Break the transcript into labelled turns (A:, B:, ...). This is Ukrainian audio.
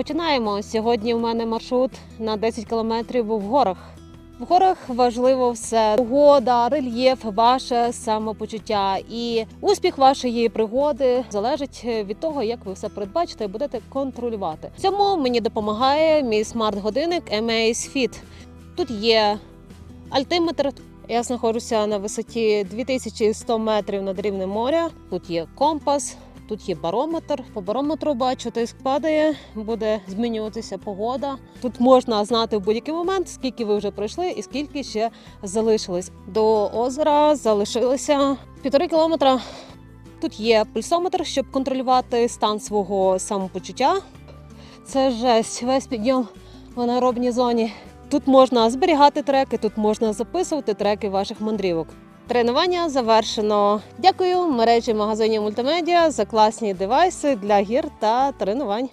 A: Починаємо. Сьогодні у мене маршрут на 10 кілометрів в горах. В горах важливо все погода, рельєф, ваше самопочуття і успіх вашої пригоди залежить від того, як ви все передбачите і будете контролювати. Цьому мені допомагає мій смарт-годинник Amaze Fit. Тут є альтиметр. Я знаходжуся на висоті 2100 метрів над рівнем моря. Тут є компас, тут є барометр. По барометру бачу, тиск падає, буде змінюватися погода. Тут можна знати в будь-який момент, скільки ви вже пройшли і скільки ще залишилось. До озера залишилося півтори кілометра. Тут є пульсометр, щоб контролювати стан свого самопочуття. Це жесть, весь підйом в анаеробній зоні. Тут можна зберігати треки, тут можна записувати треки ваших мандрівок. Тренування завершено. Дякую мережі магазинів мультимедіа за класні девайси для гір та тренувань.